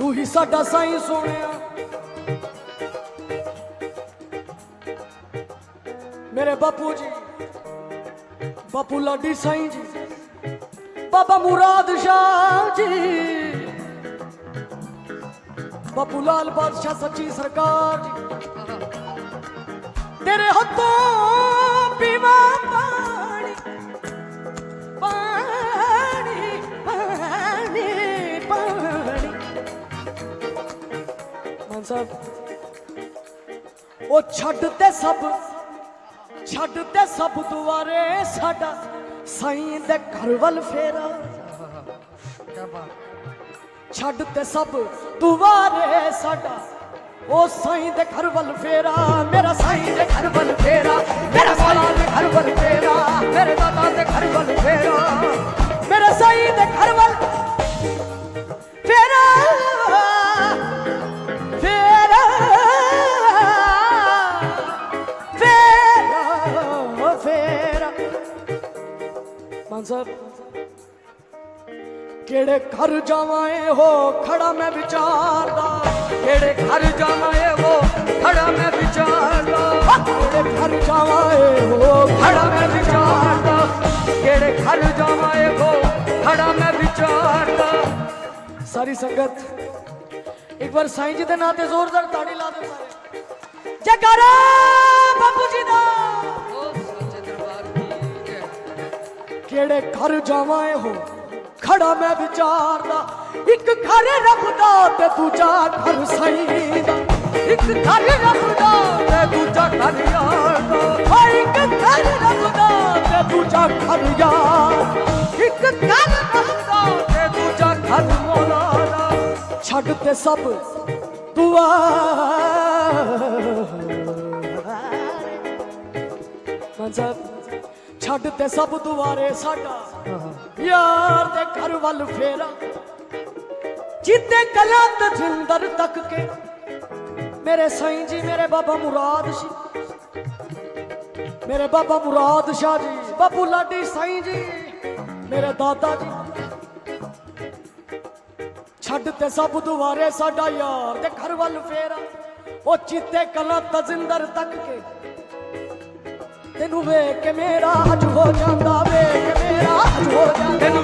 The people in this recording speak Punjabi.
ਤੂੰ ਹੀ ਸਾਡਾ ਸਾਈਂ ਸੋਹਣਿਆ। ਮੇਰੇ ਬਾਪੂ ਜੀ, ਬਾਪੂ ਲਾਡੀ ਸਾਈਂ ਜੀ, ਬਾਬਾ ਮੁਰਾਦ ਸ਼ਾਹ ਜੀ। ਬਾਪੂ ਲਾਲ ਬਾਦਸ਼ਾਹ ਸੱਚੀ ਸਰਕਾਰ ਜੀ। ਤੇਰੇ ਹੱਥੋਂ ਮਾਨ ਸਾਹਿਬ। ਉਹ ਛੱਡ ਤੇ ਸਭ, ਛੱਡ ਤੇ ਸਭ ਦੁਆਰੇ ਸਾਡਾ ਸਾਈਂ ਦੇ ਘਰ ਵੱਲ ਫੇਰਾ। ਛੱਡ ਤੇ ਸਭ ਦੁਆਰੇ ਸਾਡਾ, ਉਹ ਸਾਈਂ ਦੇ ਘਰ ਵੱਲ ਫੇਰਾ। ਮੇਰਾ ਸਾਈਂ ਦੇ ਘਰ ਵੱਲ ਫੇਰਾ, ਮੇਰਾ ਸਾਈਂ ਦੇ ਘਰ ਵੱਲ ਫੇਰਾ, ਮੇਰੇ ਦਾਦਾ ਦੇ ਘਰ ਵੱਲ ਫੇਰਾ। ਮੇਰੇ ਸਾਈਂ ਦੇ ਘਰ ਵੱਲ ਫੇਰਾ ਮਾਨ ਸਾਹਿਬ ਕਿਹੜੇ ਘਰ ਜਾਵਾਂ ਏ ਹੋ, ਖੜਾ ਮੈਂ ਵਿਚਾਰਦਾ। ਕਿਹੜੇ ਘਰ ਜਾਵਾਂ ਏ ਉਹ ਖੜਾ ਮੈਂ ਵਿਚਾਰਦਾ। ਕਿਹੜੇ ਘਰ ਜਾਵਾਂ ਏ ਹੋ, ਖੜਾ ਮੈਂ ਵਿਚਾਰਦਾ। ਕਿਹੜੇ ਘਰ ਜਾਵਾਂ ਏ ਉਹ ਖੜਾ ਮੈਂ ਵਿਚਾਰਦਾ। ਸਾਰੀ ਸੰਗਤ, ਇੱਕ ਵਾਰ ਸਾਈਂ ਜੀ ਦੇ ਨਾਂ ਤੇ ਜ਼ੋਰਦਾਰ ਤਾੜੀ ਲਾ ਦਿਓ ਸਾਰੇ। ਜਗਰਾ ਕਿਹੜੇ ਘਰ ਜਾਵਾਂ ਏ ਖੜਾ ਮੈਂ ਵਿਚਾਰਦਾ ਇੱਕ ਘਰ ਰੱਬ ਦਾ ਤੇ ਦੂਜਾ ਘਰ ਸਾਈਂ ਦਾ। ਇੱਕ ਘਰ ਰੱਬ ਦਾ ਤੇ ਦੂਜਾ ਘਰ ਯਾਰ ਦਾ। ਓ ਇੱਕ ਘਰ ਰੱਬ ਦਾ ਤੇ ਦੂਜਾ ਘਰ ਯਾਰ ਇੱਕ ਘਰ ਰੱਬ ਦਾ ਤੇ ਦੂਜਾ ਘਰ ਮੌਲਾ ਦਾ। ਛੱਡ ਤੇ ਸਭ ਦੁਆ ਮਨਸਬ ਛੱਡ ਤੇ ਸਭ ਦੁਆਰੇ ਸਾਡਾ। ਯਾਰ ਦੇ ਘਰ ਵੱਲ ਫੇਰਾ। ਜਿੱਤੇ ਕਲਾ ਤੇ ਤੱਕ ਕੇ। ਮੇਰੇ ਸਾਈਂ ਜੀ, ਮੇਰੇ ਬਾਬਾ ਮੁਰਾਦ ਜੀ। ਮੇਰੇ ਬਾਬਾ ਮੁਰਾਦ ਸ਼ਾਹ ਜੀ ਬਾਬੂ ਲਾਡੀ ਸਾਈਂ ਜੀ। ਮੇਰੇ ਦਾਦਾ ਜੀ। ਛੱਡ ਤੇ ਸਭ ਦੁਆਰੇ ਸਾਡਾ ਯਾਰ ਤੇ ਘਰ ਵੱਲ ਫੇਰਾ। ਉਹ ਚੀਤੇ ਕਲਾ ਤਜਿੰਦਰ ਤੱਕ ਕੇ। ਤੈਨੂੰ ਵੇਖ ਕੇ ਮੇਰਾ ਹਜ ਹੋ ਜਾਂਦਾ ਵੇਖ ਮੇਰਾ ਹਜ ਹੋ ਜਾਂਦਾ। ਤੈਨੂੰ